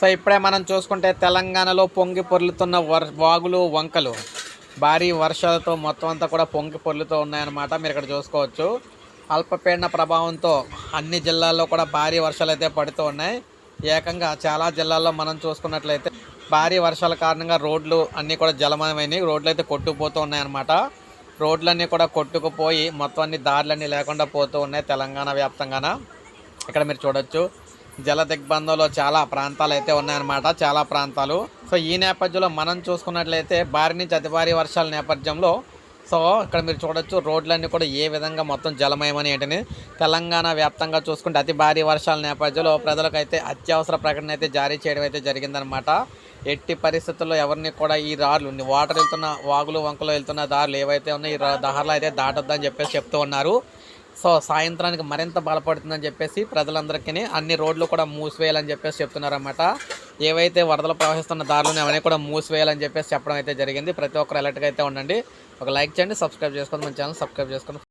So ఇప్పుడే మనం చూసుకుంటే తెలంగాణలో పొంగి పొర్లుతున్న వర్ వాగులు వంకలు. భారీ వర్షాలతో మొత్తం అంతా కూడా పొంగి పొర్లుతూ ఉన్నాయన్నమాట. మీరు ఇక్కడ చూసుకోవచ్చు. అల్పపీడన ప్రభావంతో అన్ని జిల్లాల్లో కూడా భారీ వర్షాలు అయితే పడుతూ ఉన్నాయి. ఏకంగా చాలా జిల్లాల్లో మనం చూసుకున్నట్లయితే భారీ వర్షాల కారణంగా రోడ్లు అన్నీ కూడా జలమయమైనవి రోడ్లు అయితే కొట్టుకుపోతూ ఉన్నాయన్నమాట. రోడ్లన్నీ కూడా కొట్టుకుపోయి మొత్తం అన్ని దారులన్నీ లేకుండా పోతూ ఉన్నాయి తెలంగాణ వ్యాప్తంగాన. ఇక్కడ మీరు చూడొచ్చు. జల దిగ్బంధంలో చాలా ప్రాంతాలు అయితే ఉన్నాయన్నమాట చాలా ప్రాంతాలు. సో ఈ నేపథ్యంలో మనం చూసుకున్నట్లయితే భారీ నుంచి అతి భారీ వర్షాల నేపథ్యంలో సో ఇక్కడ మీరు చూడొచ్చు రోడ్లన్నీ కూడా ఏ విధంగా మొత్తం జలమయమని ఏంటని తెలంగాణ వ్యాప్తంగా చూసుకుంటే అతి భారీ వర్షాల నేపథ్యంలో ప్రజలకైతే అత్యవసర ప్రకటన అయితే జారీ చేయడం అయితే జరిగిందనమాట ఎట్టి పరిస్థితుల్లో ఎవరిని కూడా ఈ రాళ్ళు వాటర్ వెళ్తున్న వాగులు వంకలు వెళ్తున్న దారులు ఏవైతే ఉన్నాయో ఈ దారులు అయితే దాటొద్దని చెప్పేసి చెప్తూ ఉన్నారు. సో సాయంత్రానికి మరింత బలపడుతుందని చెప్పేసి ప్రజలందరికీ అన్ని రోడ్లు కూడా మూసివేయాలని చెప్పేసి చెప్తున్నారన్నమాట. ఏవైతే వరదలు ప్రవహిస్తున్న దారులను అవన్నీ కూడా మూసివేయాలని చెప్పేసి చెప్పడం అయితే జరిగింది. ప్రతి ఒక్కరు అలర్ట్గా అయితే ఉండండి. ఒక లైక్ చేయండి సబ్స్క్రైబ్ చేసుకోండి మన ఛానల్ సబ్స్క్రైబ్ చేసుకోండి.